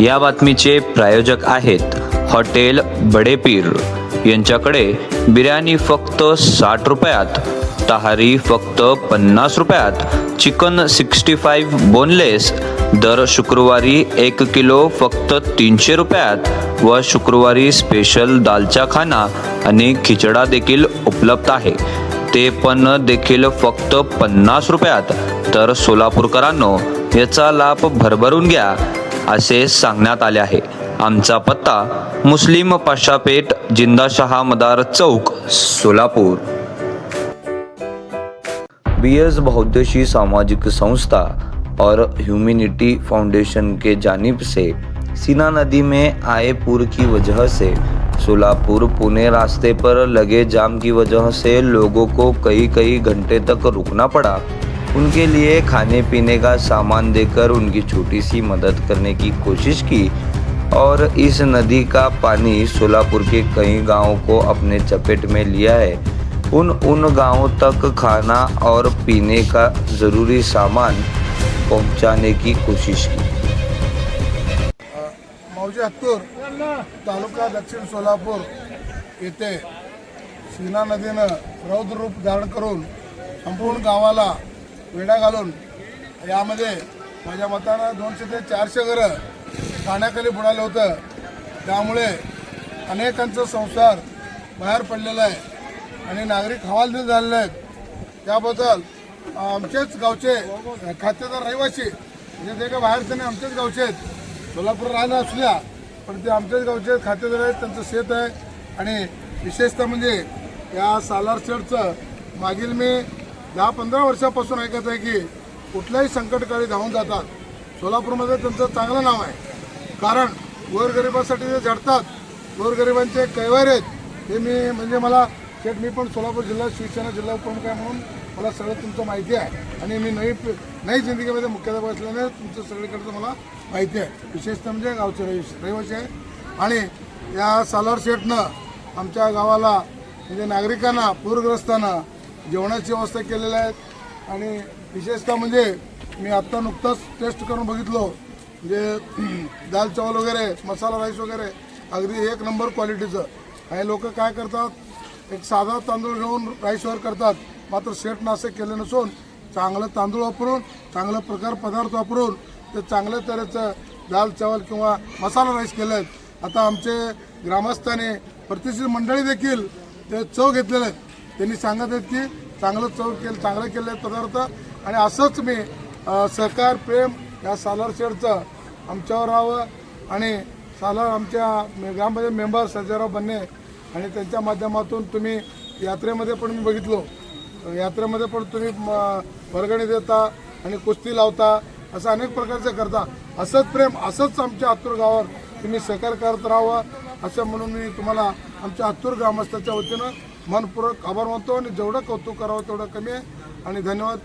या बातमीचे प्रायोजक आहेत हॉटेल बडेपीर. यांच्याकडे बिर्याणी फक्त साठ रुपयात. शाकाहारी फक्त पन्नास रुपयात. Chicken sixty five boneless. दर शुक्रवारी एक किलो फक्त तीनशे रुपयात. व शुक्रवारी स्पेशल दालचा खाना आणि खिचडा देखील उपलब्ध आहे. ते पण देखील फक्त पन्नास रुपयात. तर सोलापूरकरांनो याचा लाभ भरभरून घ्या असे सांगण्यात आले आहे. आमचा पत्ता मुस्लिम पाशापेठ जिंदाशहा मदार चौक सोलापूर. बी एस बहुद्देशीय सामाजिक संस्था और ह्यूमिनिटी फाउंडेशन के जानिब से सीना नदी में आए पूर की वजह से सोलापुर पुणे रास्ते पर लगे जाम की वजह से लोगों को कई कई घंटे तक रुकना पड़ा। उनके लिए खाने पीने का सामान देकर उनकी छोटी सी मदद करने की कोशिश की और इस नदी का पानी सोलापुर के कई गाँवों को अपने चपेट में लिया है। उन उन गांवों तक खाना और पीने का ज़रूरी सामान पहुंचाने की कोशिश की। मौजे हत्तूर तालुका दक्षिण सोलापूर येथे सीना नदीनं रौद्र रूप धारण करून संपूर्ण गावाला वेढा घालून यामध्ये माझ्या मतानं दोनशे ते चारशे घरं पाण्याखाली बुडालं होतं. त्यामुळे अनेकांचं संसार बाहेर पडलेला आहे. आणि नागरिक हवालदिल झालेले आहेत. त्याबद्दल आमचेच गावचे खातेदार रहिवासी म्हणजे ते काय बाहेरचे नाही आमचेच गावचे आहेत. सोलापूर राहिला असल्या पण ते आमच्याच गावचे खातेदार आहेत त्यांचं शेत आहे. आणि विशेषतः म्हणजे या सालार शेडचं मागील मी दहा पंधरा वर्षापासून ऐकत आहे की कुठल्याही संकटकाळी धावून जातात. सोलापूरमध्ये त्यांचं चांगलं नाव आहे. कारण गोरगरिबासाठी जे झडतात गोरगरिबांचे कैवार आहेत हे मी म्हणजे मला शेठ मी पण सोलापूर जिल्हा शिवसेना जिल्हा उपप्रमुख आहे म्हणून मला सगळं तुमचं माहिती आहे. आणि मी नई नई जिंदगीमध्ये मुख्याध्यापक असल्याने तुमचं सगळीकडचं मला माहिती आहे. विशेषतः म्हणजे गावचे रहिवासी रहिवासी आहे. आणि या सालार सेटनं आमच्या गावाला म्हणजे नागरिकांना पूरग्रस्तांना जेवणाची व्यवस्था केलेल्या आहेत आणि विशेषतः म्हणजे मी आत्ता नुकताच टेस्ट करून बघितलो. म्हणजे दाल चावल वगैरे मसाला राईस वगैरे अगदी एक नंबर क्वालिटीचं आणि लोक काय करतात? एक साधा तांदूळ घेऊन राईसवर करतात. मात्र शेट नाशक केले नसून चांगलं तांदूळ वापरून चांगलं प्रकार पदार्थ वापरून ते चांगल्या तऱ्हेचं दाल चावल किंवा मसाला राईस केले आहेत. आता आमचे ग्रामस्थांनी प्रतिष्ठित मंडळी देखील ते चव घेतलेले आहेत. त्यांनी सांगत आहेत की चांगलं चव केलं चांगलं केलं पदार्थ आणि असंच मी सहकार प्रेम या सालार शेडचं आमच्यावर राहावं आणि सालार आमच्या ग्रामपंचायत मेंबर सर्जाराव बन्ने आणि त्यांच्या माध्यमातून तुम्ही यात्रेमध्ये पण मी बघितलो. यात्रेमध्ये पण तुम्ही म, वर्गणी देता आणि कुस्ती लावता असं अनेक प्रकारचं करता. असंच प्रेम असंच आमच्या आतूर गावावर तुम्ही सहकार करत राहावं असं म्हणून मी तुम्हाला आमच्या आतूर ग्रामस्थाच्या वतीनं मनपूर्वक आभार मानतो आणि जेवढं कौतुक करावं तेवढं कमी आहे. आणि धन्यवाद.